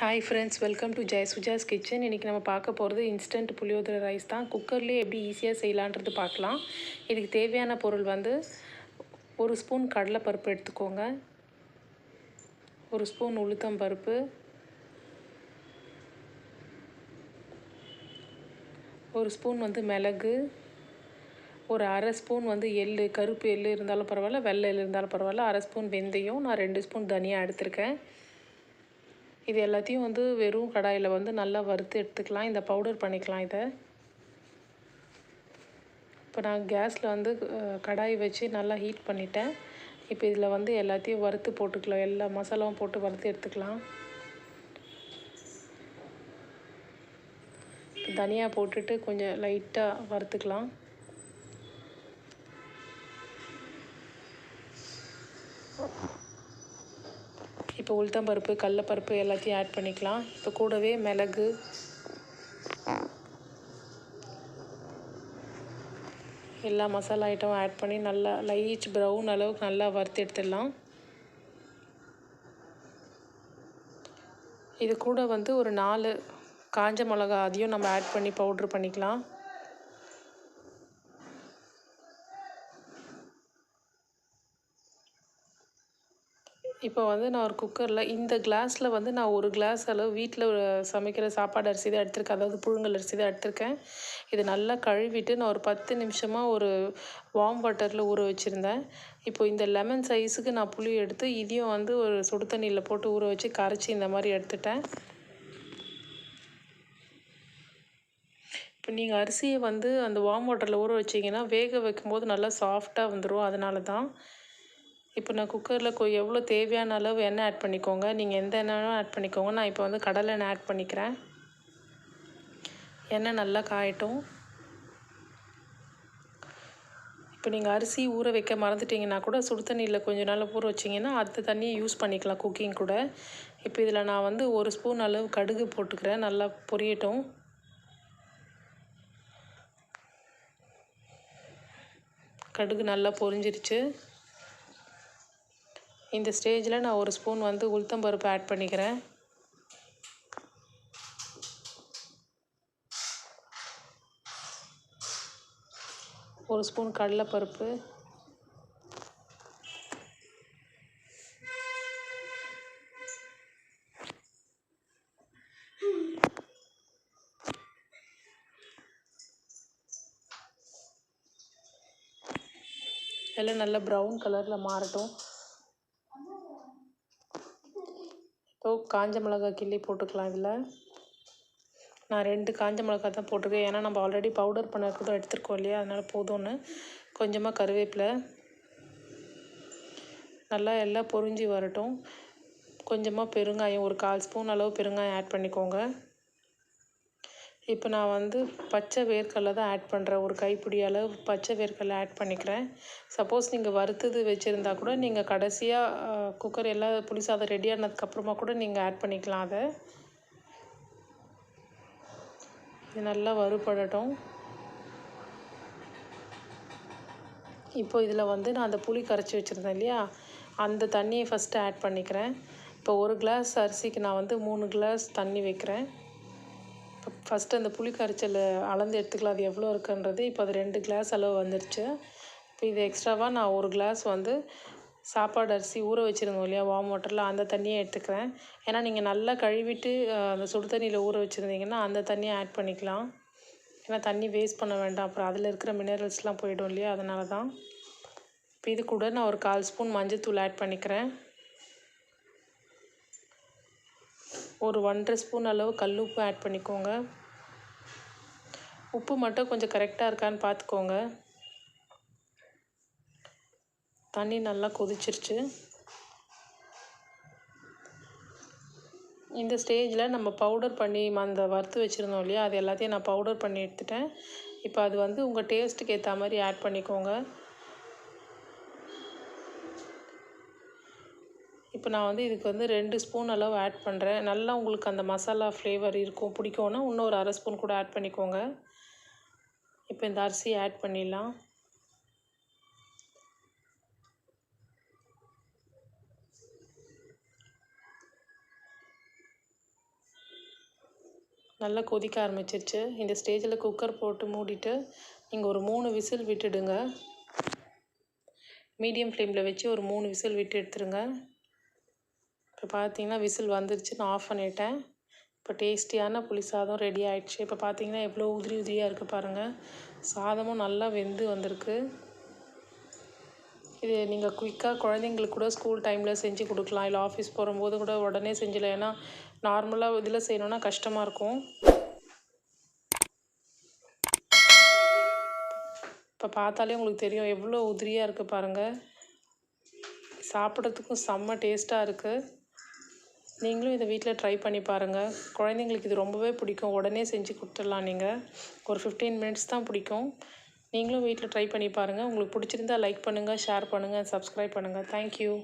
Hi friends welcome to Jai Suja's kitchen இன்றைக்கி நம்ம பார்க்க போகிறது இன்ஸ்டன்ட் புளியோதரை ரைஸ் தான். குக்கர்லேயே எப்படி ஈஸியாக செய்யலான்றது பார்க்கலாம். இதுக்கு தேவையான பொருள் வந்து ஒரு ஸ்பூன் கடலைப்பருப்பு எடுத்துக்கோங்க. ஒரு ஸ்பூன் உளுத்தம் பருப்பு. ஒரு ஸ்பூன் வந்து மிளகு. ஒரு அரை ஸ்பூன் வந்து எள்ளு கருப்பு எள் இருந்தாலும் பரவாயில்ல வெள்ளை எள்ளு இருந்தாலும் பரவாயில்ல. அரை ஸ்பூன் வெந்தயம் நான் ரெண்டு ஸ்பூன் தனியாக எடுத்திருக்கேன். இது எல்லாத்தையும் வந்து வெறும் கடாயில் வந்து நல்லா வறுத்து எடுத்துக்கலாம். இந்த பவுடர் பண்ணிக்கலாம் இதை. இப்போ நான் கேஸில் வந்து கடாய் வச்சு நல்லா ஹீட் பண்ணிட்டேன். இப்போ இதில் வந்து எல்லாத்தையும் வறுத்து போட்டுக்கலாம். எல்லா மசாலாவும் போட்டு வறுத்து எடுத்துக்கலாம். தனியாக போட்டுட்டு கொஞ்சம் லைட்டாக வறுத்துக்கலாம். இப்போ உளுத்தம்பருப்பு கடலப்பருப்பு எல்லாத்தையும் ஆட் பண்ணிக்கலாம். இப்போ கூடவே மிளகு. எல்லா மசாலா ஐட்டமும் ஆட் பண்ணி நல்லா லைட் ப்ரௌன் அளவுக்கு நல்லா வறுத்து எடுத்துடலாம். இது கூட வந்து ஒரு நாலு காஞ்ச மிளகா அதையும் நம்ம ஆட் பண்ணி பவுட்ரு பண்ணிக்கலாம். இப்போ வந்து நான் ஒரு குக்கரில் இந்த கிளாஸில் வந்து நான் ஒரு கிளாஸ் அளவு வீட்டில் சமைக்கிற சாப்பாடு அரிசி தான் எடுத்திருக்கேன். அதாவது புழுங்கல் அரிசி தான் எடுத்திருக்கேன். இது நல்லா கழுவிட்டு நான் ஒரு பத்து நிமிஷமாக ஒரு வார்ம் வாட்டரில் ஊற வச்சுருந்தேன். இப்போ இந்த லெமன் சைஸுக்கு நான் புளி எடுத்து இதையும் வந்து ஒரு சுடு தண்ணியில் போட்டு ஊற வச்சு கரைச்சி இந்த மாதிரி எடுத்துட்டேன். இப்போ நீங்கள் அரிசியை வந்து அந்த வார்ம் வாட்டரில் ஊற வச்சிங்கன்னா வேக வைக்கும்போது நல்லா சாஃப்டாக வந்துடும் அதனால தான் இப்போ நான் குக்கரில் கொ எவ்வளோ தேவையான அளவு எண்ணெய் ஆட் பண்ணிக்கோங்க. நீங்கள் எந்த எண்ணெயும் ஆட் பண்ணிக்கோங்க. நான் இப்போ வந்து கடலை எண்ணெய் ஆட் பண்ணிக்கிறேன். எண்ணெய் நல்லா காயட்டும். இப்போ நீங்கள் அரிசி ஊற வைக்க மறந்துட்டீங்கன்னா கூட சுடு தண்ணியில் கொஞ்ச நாள் ஊற வச்சிங்கன்னா அந்த தண்ணியை யூஸ் பண்ணிக்கலாம் குக்கிங் கூட. இப்போ இதில் நான் வந்து ஒரு ஸ்பூன் அளவு கடுகு போட்டுக்கிறேன். நல்லா பொரியட்டும். கடுகு நல்லா பொரிஞ்சிருச்சு. இந்த ஸ்டேஜில் நான் ஒரு ஸ்பூன் வந்து உளுத்தம்பருப்பு ஆட் பண்ணிக்கிறேன். ஒரு ஸ்பூன் கடலைப்பருப்பு. எல்லாம் நல்லா ப்ரௌன் கலரில் மாறட்டும். ஸோ காஞ்ச மிளகாய் கிள்ளி போட்டுக்கலாம் இதில். நான் ரெண்டு காஞ்ச மிளகாய் தான் போட்டிருக்கேன். ஏன்னா நம்ம ஆல்ரெடி பவுடர் பண்ண எடுத்துருக்கோம் இல்லையா? அதனால் போதும்னு. கொஞ்சமாக கருவேப்பிலை. நல்லா எல்லாம் பொரிஞ்சு வரட்டும். கொஞ்சமாக பெருங்காயம் ஒரு கால் ஸ்பூன் அளவு பெருங்காயம் ஆட் பண்ணிக்கோங்க. இப்போ நான் வந்து பச்சை வேர்க்கடலை தான் ஆட் பண்ணுறேன் ஒரு கைப்பிடி அளவு பச்சை வேர்க்கடலை ஆட் பண்ணிக்கிறேன். சப்போஸ் நீங்கள் வறுத்தது வச்சுருந்தா கூட நீங்கள் கடைசியாக குக்கர் எல்லாம் புளி சாதம் ரெடி ஆனதுக்கப்புறமா கூட நீங்கள் ஆட் பண்ணிக்கலாம் அதை. இது நல்லா வறுபடட்டும். இப்போ இதில் வந்து நான் அந்த புளி கரைச்சி வச்சுருந்தேன் இல்லையா? அந்த தண்ணியை ஃபஸ்ட்டு ஆட் பண்ணிக்கிறேன். இப்போ ஒரு கிளாஸ் அரிசிக்கு நான் வந்து மூணு கிளாஸ் தண்ணி வைக்கிறேன். ஃபஸ்ட்டு அந்த புளிக்கரைச்சல் அளந்து எடுத்துக்கலாம். அது எவ்வளோ இருக்குன்றது இப்போ அது ரெண்டு கிளாஸ் அளவு வந்துருச்சு. இப்போ இது எக்ஸ்ட்ராவாக நான் ஒரு கிளாஸ் வந்து சாப்பாடு அரிசி ஊற வச்சுருந்தோம் இல்லையா வார்ம் வாட்டரில் அந்த தண்ணியை எடுத்துக்கிறேன். ஏன்னா நீங்கள் நல்லா கழுவிட்டு அந்த சுடு தண்ணியில் ஊற வச்சுருந்தீங்கன்னா அந்த தண்ணியை ஆட் பண்ணிக்கலாம். ஏன்னா தண்ணி வேஸ்ட் பண்ண வேண்டாம். அப்புறம் அதில் இருக்கிற மினரல்ஸ்லாம் போயிடும் இல்லையா அதனால தான் இப்போ இது கூட நான் ஒரு கால் ஸ்பூன் மஞ்சள்தூள் ஆட் பண்ணிக்கிறேன். ஒரு ஒன்றரை ஸ்பூன் அளவு கல் உப்பு ஆட் பண்ணிக்கோங்க. உப்பு மட்டும் கொஞ்சம் கரெக்டாக இருக்கான்னு பார்த்துக்கோங்க தண்ணி நல்லா கொதிச்சிருச்சு. இந்த ஸ்டேஜில் நம்ம பவுடர் பண்ணி அந்த வறுத்து வச்சுருந்தோம் இல்லையா அது எல்லாத்தையும் நான் பவுடர் பண்ணி எடுத்துட்டேன். இப்போ அது வந்து உங்கள் டேஸ்ட்டுக்கு ஏற்ற மாதிரி ஆட் பண்ணிக்கோங்க. இப்போ நான் வந்து இதுக்கு வந்து ரெண்டு ஸ்பூன் அளவு ஆட் பண்ணுறேன் நல்லா உங்களுக்கு அந்த மசாலா ஃப்ளேவர் இருக்கும் பிடிக்கும்னா இன்னொரு அரை ஸ்பூன் கூட ஆட் பண்ணிக்கோங்க. இப்போ இந்த அரிசியை ஆட் பண்ணிடலாம். நல்லா கொதிக்க ஆரம்பிச்சிருச்சு. இந்த ஸ்டேஜில் குக்கர் போட்டு மூடிட்டு நீங்கள் ஒரு மூணு விசில் விட்டுடுங்க. மீடியம் ஃப்ளேமில் வச்சு ஒரு மூணு விசில் விட்டு எடுத்துருங்க. இப்போ பார்த்தீங்கன்னா விசில் வந்துருச்சு நான் ஆஃப் பண்ணிட்டேன். இப்போ டேஸ்டியான புளி சாதம் ரெடி ஆயிடுச்சு. இப்போ பார்த்தீங்கன்னா எவ்வளோ உதிரி உதிரியாக இருக்குது பாருங்கள் சாதமும் நல்லா வெந்து வந்திருக்கு. இது நீங்கள் குயிக்காக குழந்தைங்களுக்கு கூட ஸ்கூல் டைமில் செஞ்சு கொடுக்கலாம். இல்லை ஆஃபீஸ் போகும்போது கூட உடனே செஞ்சிடலாம் ஏன்னா நார்மலாக இதில் செய்யணுன்னா கஷ்டமாக இருக்கும். இப்போ பார்த்தாலே உங்களுக்கு தெரியும் எவ்வளோ உதிரியாக இருக்குது பாருங்கள் சாப்பிட்றதுக்கும் செம்ம டேஸ்ட்டாக இருக்குது நீங்களும் இதை வீட்டில் ட்ரை பண்ணி பாருங்கள் குழந்தைங்களுக்கு இது ரொம்பவே பிடிக்கும். உடனே செஞ்சு கொடுத்துடலாம் நீங்கள் ஒரு ஃபிஃப்டீன் மினிட்ஸ் தான் பிடிக்கும். நீங்களும் வீட்டில் ட்ரை பண்ணி பாருங்கள் உங்களுக்கு பிடிச்சிருந்தா லைக் பண்ணுங்கள் ஷேர் பண்ணுங்கள் சப்ஸ்கிரைப் பண்ணுங்கள் தேங்க்யூ